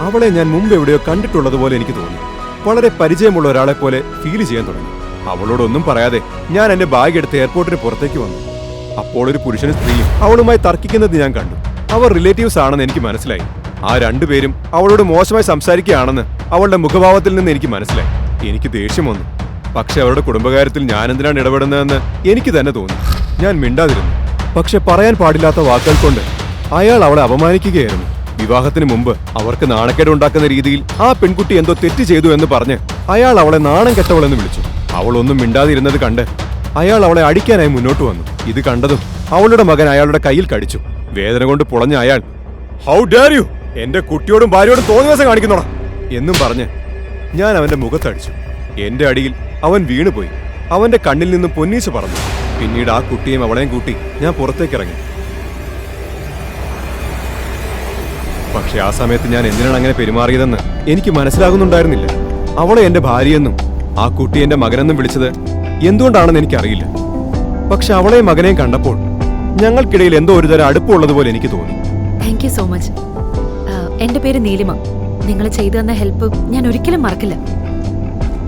അവളെ ഞാൻ മുമ്പ് എവിടെയോ കണ്ടിട്ടുള്ളതുപോലെ എനിക്ക് തോന്നി. വളരെ പരിചയമുള്ള ഒരാളെ പോലെ ഫീൽ ചെയ്യാൻ തുടങ്ങി. അവളോടൊന്നും പറയാതെ ഞാൻ എന്റെ ബാഗ് എടുത്ത് എയർപോർട്ടിന് പുറത്തേക്ക് വന്നു. അപ്പോൾ ഒരു പുരുഷനും സ്ത്രീയും അവളുമായി തർക്കിക്കുന്നത് ഞാൻ കണ്ടു. അവർ റിലേറ്റീവ്സ് ആണെന്ന് എനിക്ക് മനസ്സിലായി. ആ രണ്ടുപേരും അവളോട് മോശമായി സംസാരിക്കുകയാണെന്ന് അവളുടെ മുഖഭാവത്തിൽ നിന്ന് എനിക്ക് മനസ്സിലായി. എനിക്ക് ദേഷ്യം വന്നു. പക്ഷെ അവരുടെ കുടുംബകാര്യത്തിൽ ഞാൻ എന്തിനാണ് ഇടപെടുന്നതെന്ന് എനിക്ക് തന്നെ തോന്നി. ഞാൻ മിണ്ടാതിരുന്നു. പക്ഷെ പറയാൻ പാടില്ലാത്ത വാക്കുകൾ കൊണ്ട് അയാൾ അവളെ അപമാനിക്കുകയായിരുന്നു. വിവാഹത്തിന് മുമ്പ് അവർക്ക് നാണക്കേട് ഉണ്ടാക്കുന്ന രീതിയിൽ ആ പെൺകുട്ടി എന്തോ തെറ്റ് ചെയ്തു എന്ന് പറഞ്ഞ് അയാൾ അവളെ നാണം കെട്ടവളെന്ന് വിളിച്ചു. അവൾ ഒന്നും മിണ്ടാതിരുന്നത് കണ്ട് അയാൾ അവളെ അടിക്കാനായി മുന്നോട്ട് വന്നു. ഇത് കണ്ടതും അവളുടെ മകൻ അയാളുടെ കയ്യിൽ കടിച്ചു. വേദന കൊണ്ട് പുളഞ്ഞ അയാൾ ഹൗ ഡാർ യു എന്റെ കുട്ടിയോടും ഭാര്യയോടും തോന്നിവാസം കാണിക്കുന്നോടാ എന്നും പറഞ്ഞ് ഞാൻ അവന്റെ മുഖത്തടിച്ചു. എന്റെ അടിയിൽ അവൻ വീണുപോയി. അവന്റെ കണ്ണിൽ നിന്നും പൊന്നീച്ച് പറഞ്ഞു പിന്നീട് ആ കുട്ടിയും അവളെയും കൂട്ടി ഞാൻ പുറത്തേക്ക് പക്ഷെ ആ സമയത്ത് ഞാൻ എന്തിനാണ് അങ്ങനെ പെരുമാറിയതെന്ന് എനിക്ക് മനസ്സിലാകുന്നുണ്ടായിരുന്നില്ല. അവളെ എന്റെ ഭാര്യയെന്നും ആ കുട്ടി എന്റെ മകനെന്നും വിളിച്ചത് എന്തുകൊണ്ടാണെന്ന് എനിക്കറിയില്ല. പക്ഷെ അവളെയും മകനെയും കണ്ടപ്പോൾ ഞങ്ങൾക്കിടയിൽ എന്തോ ഒരു തരം അടുപ്പമുള്ളതുപോലെ എനിക്ക് തോന്നി. താങ്ക് യു സോ മച്ച് എന്റെ പേര് നീലിമ. നിങ്ങൾ ചെയ്തു തന്ന ഹെൽപ്പ് ഞാൻ ഒരിക്കലും മറക്കില്ല.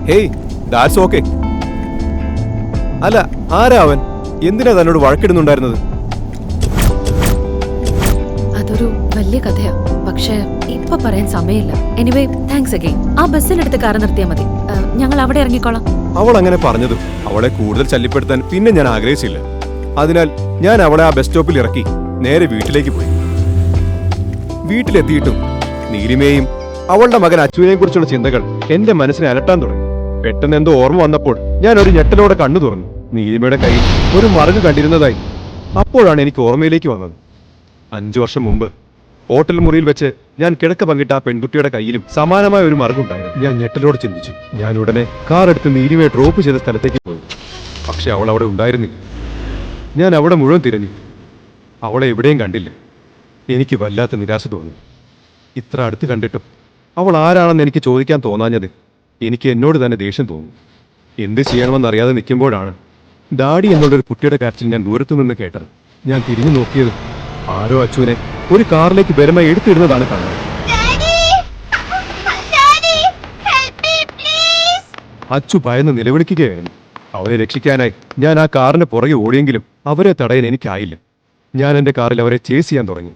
ഹേയ് ദാറ്റ്സ് ഓക്കെ അല്ല ആരാ അവൻ? എന്തിനാ തന്നോട് വഴക്കിടുന്നുണ്ടായിരുന്നത്? വലിയ കഥയാ. പക്ഷെ ഇപ്പൊ പറയാൻ സമയമില്ല. എനിവേ താങ്ക്സ് അഗൈൻ ആ ബസ്സിലെടുത്ത് കാർ നിർത്തിയാൽ മതി. ഞങ്ങൾ അവിടെ ഇറങ്ങിക്കോളാം. അവൾ അങ്ങനെ പറഞ്ഞതും അവളെ കൂടുതൽ ശല്യപ്പെടുത്താൻ പിന്നെ ഞാൻ ആഗ്രഹിച്ചില്ല. അതിനാൽ ഞാൻ അവളെ ആ ബസ് സ്റ്റോപ്പിൽ ഇറക്കി നേരെ വീട്ടിലേക്ക് പോയി. വീട്ടിലെത്തിയിട്ടും നീലിമയെയും അവളുടെ മകൻ അച്ചുവിനെയും കുറിച്ചുള്ള ചിന്തകൾ എന്റെ മനസ്സിനെ അലട്ടാൻ തുടങ്ങി. പെട്ടെന്ന് എന്തോ ഓർമ്മ വന്നപ്പോൾ ഞാൻ ഒരു ഞെട്ടലോടെ കണ്ണു തുറന്നു. നീലിമയുടെ കയ്യിൽ ഒരു മറുക് കണ്ടിരുന്നതായി. അപ്പോഴാണ് എനിക്ക് ഓർമ്മയിലേക്ക് വന്നത്. അഞ്ചു വർഷം മുമ്പ് ഹോട്ടൽ മുറിയിൽ വെച്ച് ഞാൻ കിടക്ക പങ്കിട്ട ആ പെൺകുട്ടിയുടെ കയ്യിലും സമാനമായ ഒരു മറുകുണ്ടായിരുന്നു ഞാൻ ഞെട്ടലോട് ചിന്തിച്ചു. ഞാൻ ഉടനെ കാർ എടുത്ത് നീലിമയെ ഡ്രോപ്പ് ചെയ്ത സ്ഥലത്തേക്ക് പോയി. പക്ഷെ അവൾ അവിടെ ഉണ്ടായിരുന്നില്ല. ഞാൻ അവിടെ മുഴുവൻ തിരഞ്ഞു. അവളെ എവിടെയും കണ്ടില്ല. എനിക്ക് വല്ലാത്ത നിരാശ തോന്നി. ഇത്ര അടുത്ത് കണ്ടിട്ടും അവൾ ആരാണെന്ന് എനിക്ക് ചോദിക്കാൻ തോന്നാഞ്ഞത് എനിക്ക് എന്നോട് തന്നെ ദേഷ്യം തോന്നി. എന്ത് ചെയ്യണമെന്ന് അറിയാതെ നിൽക്കുമ്പോഴാണ് ഡാഡി എന്നുള്ളൊരു കുട്ടിയുടെ കാര്യത്തിൽ ഞാൻ ദൂരത്തു നിന്ന് കേട്ടത്. ഞാൻ തിരിഞ്ഞു നോക്കിയത് ആരോ അച്ചുവിനെ ഒരു കാറിലേക്ക് ബലമായി എടുത്തിടുന്നതാണ് കാണുന്നത്. അച്ചു ഭയന്ന് നിലവിളിക്കുകയായിരുന്നു. അവരെ രക്ഷിക്കാനായി ഞാൻ ആ കാറിന് പുറകെ ഓടിയെങ്കിലും അവരെ തടയാൻ എനിക്കായില്ല. ഞാൻ എന്റെ കാറിൽ അവരെ ചേസ് ചെയ്യാൻ തുടങ്ങി.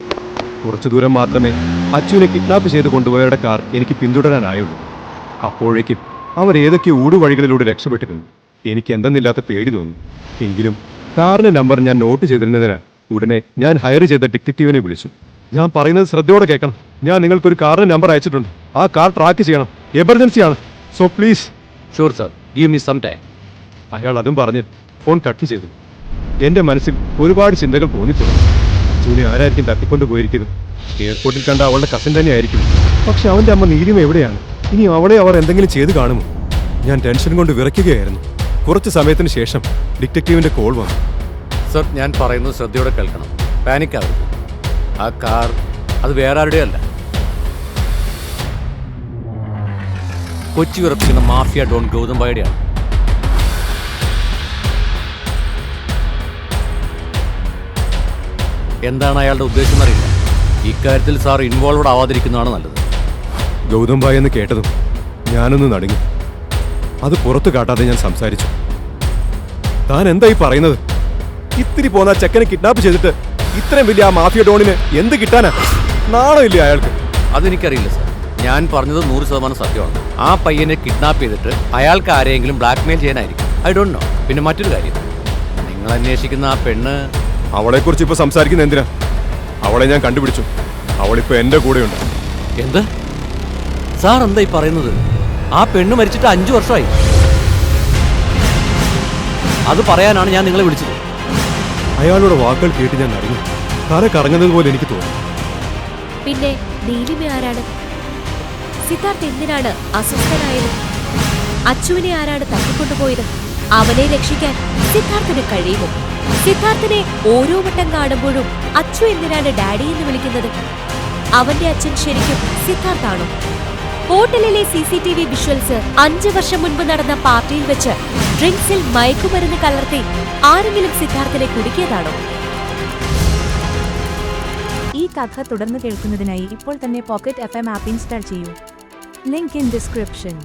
കുറച്ചു ദൂരം മാത്രമേ അച്ചുവിനെ കിഡ്നാപ്പ് ചെയ്ത് കൊണ്ടുപോയവരുടെ കാർ എനിക്ക് പിന്തുടരാനായുള്ളൂ. അപ്പോഴേക്കും അവർ ഏതൊക്കെ ഊടുവഴികളിലൂടെ രക്ഷപ്പെട്ടിരുന്നു എനിക്ക് എന്തെന്നില്ലാത്ത പേടി തോന്നി. എങ്കിലും കാറിന്റെ നമ്പർ ഞാൻ നോട്ട് ചെയ്തിരുന്നതിന് ഉടനെ ഞാൻ ഹയർ ചെയ്ത ഡിറ്റക്റ്റീവിനെ വിളിച്ചു. ഞാൻ പറയുന്നത് ശ്രദ്ധയോടെ കേൾക്കണം. ഞാൻ നിങ്ങൾക്കൊരു കാറിന് നമ്പർ അയച്ചിട്ടുണ്ട്. ആ കാർ ട്രാക്ക് ചെയ്യണം. എമർജൻസിയാണ് so please sure sir give me some time അയാൾ അതും പറഞ്ഞ് ഫോൺ കട്ട് ചെയ്തു. എന്റെ മനസ്സിൽ ഒരുപാട് ചിന്തകൾ തോന്നിത്തുടങ്ങി. ജൂലി ആരായിരിക്കും തട്ടിക്കൊണ്ട് പോയിരിക്കുന്നത്? എയർപോർട്ടിൽ കണ്ട അവളുടെ കസിൻ തന്നെ ആയിരിക്കും പക്ഷെ അവന്റെ അമ്മ നീലിമ എവിടെയാണ്? ഇനി അവളെ അവർ എന്തെങ്കിലും ചെയ്ത് കാണുമോ? ഞാൻ ടെൻഷൻ കൊണ്ട് വിറയ്ക്കുകയായിരുന്നു. കുറച്ച് സമയത്തിന് ശേഷം ഡിറ്റക്റ്റീവിന്റെ കോൾ വന്നു. സർ ഞാൻ പറയുന്നത് ശ്രദ്ധയോടെ കേൾക്കണം. പാനിക് ആവരുത്. ആ കാർ അത് വേറെ ആരുടെയും അല്ല കൊച്ചി ഉറപ്പിക്കുന്ന മാഫിയ ഡോൺ ഗൗതംബായുടെയാണ് എന്താണ് അയാളുടെ ഉദ്ദേശം എന്നറിയില്ല. ഇക്കാര്യത്തിൽ സാർ ഇൻവോൾവഡ് ആവാതിരിക്കുന്നതാണ് നല്ലത്. ഗൗതം ഭായ് എന്ന് കേട്ടതും ഞാനൊന്ന് നടുങ്ങി. അത് പുറത്തു കാട്ടാതെ ഞാൻ സംസാരിച്ചു. താൻ എന്തായി പറയുന്നത്? ഇത്തിരി പോന്ന ചെക്കനെ കിഡ്നാപ്പ് ചെയ്തിട്ട് ഇത്രയും വലിയ ആ മാഫിയ ഡോണിന് എന്ത് കിട്ടാനാ? നാണമില്ല അയാൾക്ക്? അതെനിക്കറിയില്ല സാർ ഞാൻ പറഞ്ഞത് നൂറ് ശതമാനം സത്യമാണ്. ആ പയ്യനെ കിഡ്നാപ്പ് ചെയ്തിട്ട് അയാൾക്ക് ആരെയെങ്കിലും ബ്ലാക്ക്മെയിൽ ചെയ്യാനായിരിക്കും. ഐ ഡോണ്ട് നോ പിന്നെ മറ്റൊരു കാര്യം. നിങ്ങൾ അന്വേഷിക്കുന്ന ആ പെണ്ണ് അവളെക്കുറിച്ച് ഇപ്പൊ സംസാരിക്കുന്ന എന്തിനാ? അവളെ ഞാൻ കണ്ടുപിടിച്ചു. അവളിപ്പോ എന്റെ കൂടെയുണ്ട്. എന്ത്? സാർ എന്താ ഈ പറയുന്നത്? ആ പെണ്ണ് മരിച്ചിട്ട് അഞ്ചു വർഷമായി. അത് പറയാനാണ് ഞാൻ നിങ്ങളെ വിളിച്ചത്. അയാളുടെ വാക്കുകൾ കേട്ട് ഞാൻ അറിഞ്ഞു തല കറങ്ങുന്നത് പോലെ എനിക്ക് തോന്നി. പിന്നെ നീലിമ ആരാണ്? സിദ്ധാർത്ഥ് എന്തിനാണ് അസ്വസ്ഥനായത്? അച്ചുവിനെ ആരാണ് തട്ടിക്കൊണ്ടുപോയത്? അവനെ രക്ഷിക്കാൻ സിദ്ധാർത്ഥിന് കഴിയുമോ? സിദ്ധാർത്ഥിനെ ഓരോ വട്ടം കാണുമ്പോഴും അച്ചു എന്തിനാണ് ഡാഡി എന്ന് വിളിക്കുന്നത്? അവന്റെ അച്ഛൻ ശരിക്കും സിദ്ധാർത്ഥാണോ? ഹോട്ടലിലെ C C T V visuals അഞ്ചു വർഷം മുൻപ് നടന്ന പാർട്ടിയിൽ വെച്ച് ഡ്രിങ്ക്സിൽ മയക്കുമരുന്ന് കലർത്തി ആരെങ്കിലും സിദ്ധാർത്ഥിനെ കുടുക്കിയതാണോ ഈ കഥ തുടർന്ന് കേൾക്കുന്നതിനായി ഇപ്പോൾ തന്നെ pocket F M app install ചെയ്യൂ. Link in description.